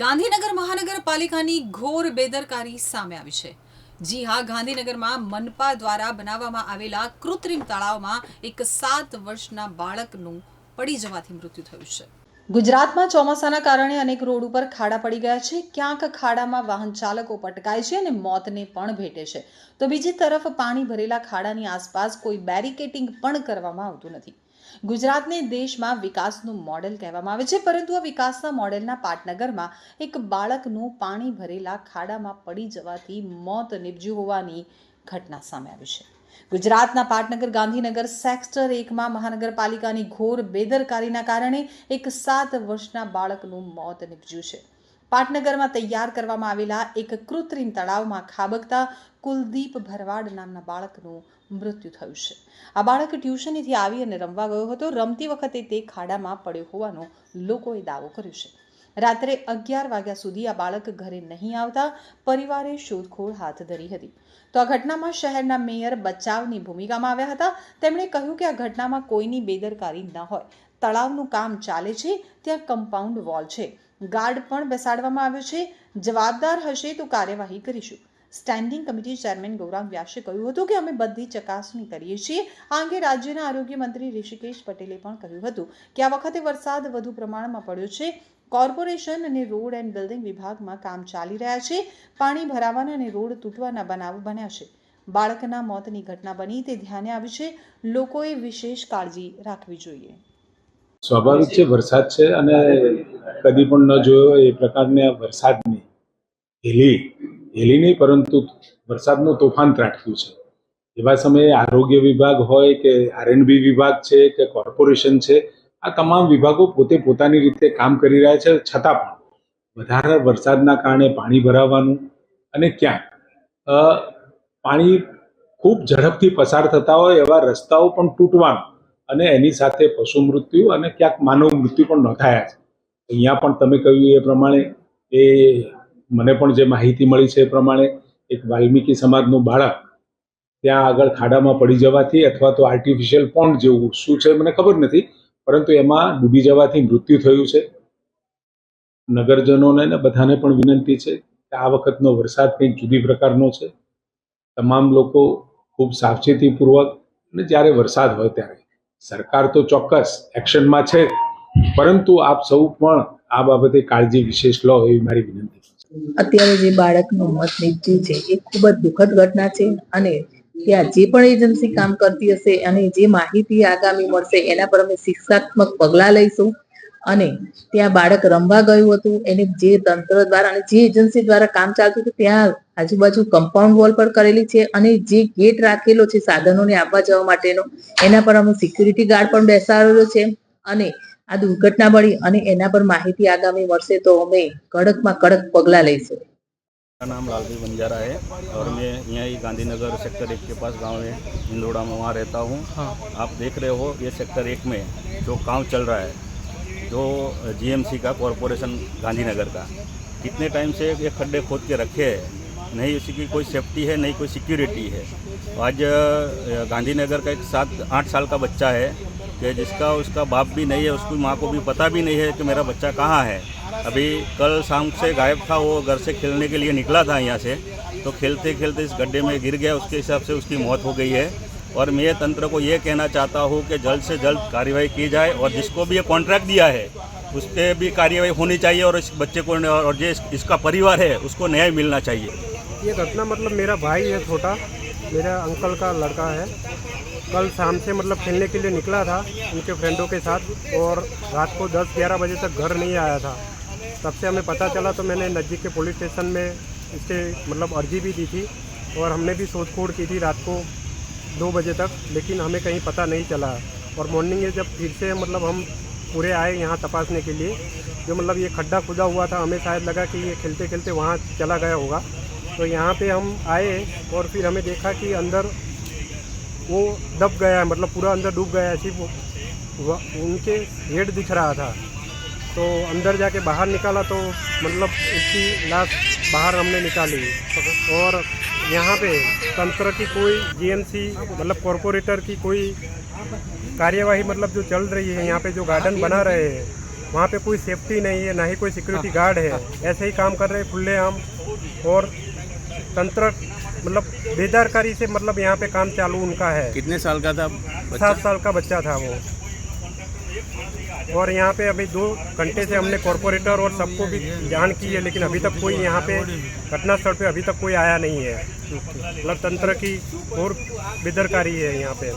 ગાંધીનગર મહાનગરપાલિકાની ઘોર બેદરકારી સામે આવી છે. જી હા, ગાંધીનગરમાં મનપા દ્વારા બનાવવામાં આવેલા કૃત્રિમ તળાવમાં એક સાત વર્ષના બાળકનું પડી જવાથી મૃત્યુ થયું છે. ગુજરાતમાં ચોમાસાના કારણે અનેક રોડ ઉપર ખાડા પડી ગયા છે. ક્યાંક ખાડામાં વાહન ચાલકો પટકાય છે અને મોતને પણ ભેટે છે. તો બીજી તરફ પાણી ભરેલા ખાડાની આસપાસ કોઈ બેરિકેટિંગ પણ કરવામાં આવતું નથી. ગુજરાતને દેશમાં વિકાસનું મોડેલ કહેવામાં આવે છે, પરંતુ આ વિકાસના મોડેલના પાટનગરમાં એક બાળકનું પાણી ભરેલા ખાડામાં પડી જવાથી મોત નિપજ્યું હોવાની ઘટના સામે આવી છે. ગુજરાતના પાટનગર ગાંધીનગર સેક્ટર એકમાં મહાનગરપાલિકાની ઘોર બેદરકારીના કારણે એક સાત વર્ષના બાળકનું મોત નિપજ્યું છે. પાટનગરમાં તૈયાર કરવામાં આવેલા એક કૃત્રિમ તળાવમાં ખાબકતા કુલદીપ ભરવાડ નામના બાળકનું મૃત્યુ થયું છે. આ બાળક ટ્યુશનેથી આવી અને રમવા ગયો હતો. રમતી વખતે તે ખાડામાં પડ્યો હોવાનો લોકોએ દાવો કર્યો છે. રાત્રે અગિયાર વાગ્યા સુધી આ બાળક ઘરે નહીં આવતા પરિવારે શોધખોળ હાથ ધરી હતી. તો આ ઘટનામાં શહેરના મેયર બચાવની ભૂમિકામાં આવ્યા હતા. તેમણે કહ્યું કે આ ઘટનામાં કોઈની બેદરકારી ન હોય. તળાવનું કામ ચાલે છે. ત્યાં કમ્પાઉન્ડ વોલ છે. ગાર્ડ પણ બેસાડવામાં આવ્યો છે. જવાબદાર હશે તો કાર્યવાહી કરીશું. સ્ટેન્ડિંગ કમિટી ચેરમેન ગૌરાંગ વ્યાસે કહ્યું હતું કે અમે બધી ચકાસણી કરીએ છીએ. આ અંગે રાજ્યના આરોગ્ય મંત્રી ઋષિકેશ પટેલે પણ કહ્યું હતું કે આ વખતે વરસાદ વધુ પ્રમાણમાં પડ્યો છે. કોર્પોરેશન અને રોડ એન્ડ બિલ્ડિંગ વિભાગમાં કામ ચાલી રહ્યા છે. પાણી ભરાવાના અને રોડ તૂટવાના બનાવ બન્યા છે. બાળકના મોતની ઘટના બની તે ધ્યાને આવી છે. લોકોએ વિશેષ કાળજી રાખવી જોઈએ. સ્વાભાવિક છે, વરસાદ છે અને કદી પણ ન જોયો એ પ્રકારની વરસાદની હેલી. હેલી નહીં, પરંતુ વરસાદનું તોફાન ત્રાટક્યું છે. એવા સમયે આરોગ્ય વિભાગ હોય કે આરએનબી વિભાગ છે કે કોર્પોરેશન છે, આ તમામ વિભાગો પોતે પોતાની રીતે કામ કરી રહ્યા છે. છતાં પણ વધારે વરસાદના કારણે પાણી ભરાવાનું અને ક્યાંક પાણી ખૂબ ઝડપથી પસાર થતા હોય એવા રસ્તાઓ પણ તૂટવાનું અને એની સાથે પશુ મૃત્યુ અને ક્યાંક માનવ મૃત્યુ પણ નોંધાયા છે. અહીંયા પણ તમે કહ્યું એ પ્રમાણે એ મને પણ જે માહિતી મળી છે એ પ્રમાણે એક વાલ્મીકી સમાજનું બાળક ત્યાં આગળ ખાડામાં પડી જવાથી અથવા તો આર્ટિફિશિયલ પોન્ડ જેવું શું છે મને ખબર નથી, પરંતુ એમાં ડૂબી જવાથી મૃત્યુ થયું છે. નગરજનોને ને બધાને પણ વિનંતી છે કે આ વખતનો વરસાદ કંઈક જુદી પ્રકારનો છે. તમામ લોકો ખૂબ સાવચેતીપૂર્વક અને જ્યારે વરસાદ હોય ત્યારે. સરકાર તો ચોક્કસ એક્શનમાં છે. પરંતુ આપ સૌ પણ આ બાબતે કાળજી વિશેષ લો એવી મારી વિનંતી અત્યારે જે બાળકનું મોત નીપજ્યું છે, એ ખૂબ જ દુઃખદ ઘટના છે અને ત્યાં જે પણ એજન્સી કામ કરતી હશે અને જે માહિતી આગામી મળશે એના પર અમે શિક્ષાત્મક પગલાં લઈશું. અને ત્યાં બાળક રમવા ગયું હતું, એને જે તંત્ર દ્વારા અને જે એજન્સી દ્વારા કામ ચાલતું હતું, ત્યાં આજુબાજુ કમ્પાઉન્ડ વોલ પર કરેલી છે અને જે ગેટ રાખેલો છે સાધનોને આવવા જવા માટેનો, એના પર અમે સિક્યુરિટી ગાર્ડ પણ બેસાડેલો છે. અને આ દુર્ઘટના બની અને એના પર માહિતી આગામી મળશે તો અમે કડકમાં કડક પગલાં લઈશું मेरा नाम लालजी बंजारा है और मैं यहाँ ही गांधीनगर सेक्टर एक के पास गांव है इंदौड़ा में वहाँ रहता हूँ आप देख रहे हो ये सेक्टर एक में जो काम चल रहा है जो जीएमसी का कॉरपोरेशन गांधीनगर का कितने टाइम से ये खड्डे खोद के रखे हैं नहीं उसी की कोई सेफ्टी है नहीं कोई सिक्योरिटी है आज अ, गांधीनगर का एक सात आठ साल का बच्चा है कि जिसका उसका बाप भी नहीं है, उसकी माँ को भी पता भी नहीं है कि मेरा बच्चा कहाँ है। अभी कल शाम से गायब था, वो घर से खेलने के लिए निकला था यहाँ से तो खेलते खेलते इस गड्ढे में गिर गया, उसके हिसाब से उसकी मौत हो गई है। और मैं तंत्र को ये कहना चाहता हूँ कि जल्द से जल्द कार्यवाही की जाए, और जिसको भी ये कॉन्ट्रैक्ट दिया है, उस पर भी कार्यवाही होनी चाहिए, और इस बच्चे को और जो इसका परिवार है, उसको न्याय मिलना चाहिए। ये घटना मतलब मेरा भाई है छोटा, मेरा अंकल का लड़का है। कल शाम से मतलब खेलने के लिए निकला था उनके फ्रेंडों के साथ और रात को 10-11 बजे तक घर नहीं आया था। तब से हमें पता चला तो मैंने नज़दीक के पुलिस स्टेशन में इसके मतलब अर्जी भी दी थी और हमने भी सोच खोड़ की थी रात को दो बजे तक, लेकिन हमें कहीं पता नहीं चला। और मॉर्निंग में जब फिर से मतलब हम पूरे आए यहाँ तपासने के लिए, जो मतलब ये खड्डा खुदा हुआ था, हमें शायद लगा कि ये खेलते खेलते वहाँ चला गया होगा। तो यहाँ पे हम आए और फिर हमें देखा कि अंदर वो दब गया मतलब पूरा अंदर डूब गया सिर्फ़ उनके हेड दिख रहा था। तो अंदर जाके बाहर निकाला तो मतलब उसकी लाश बाहर हमने निकाली। और यहाँ पे तंत्र की कोई जीएमसी मतलब कॉरपोरेटर की कोई कार्यवाही मतलब जो चल रही है, यहाँ पे जो गार्डन बना रहे हैं, वहाँ पे कोई सेफ्टी नहीं है, ना ही कोई सिक्योरिटी गार्ड है। ऐसे ही काम कर रहे हैं खुलेआम। और तंत्र मतलब बेदरकारी से मतलब यहाँ पे काम चालू उनका है। कितने साल का था सात साल का बच्चा था वो। और यहाँ पे अभी दो घंटे से हमने कॉरपोरेटर और सबको भी जान की है लेकिन अभी तक कोई यहाँ पे घटनास्थल पे अभी तक कोई आया नहीं है। मतलब तंत्र की और बेदरकारी है यहाँ पे।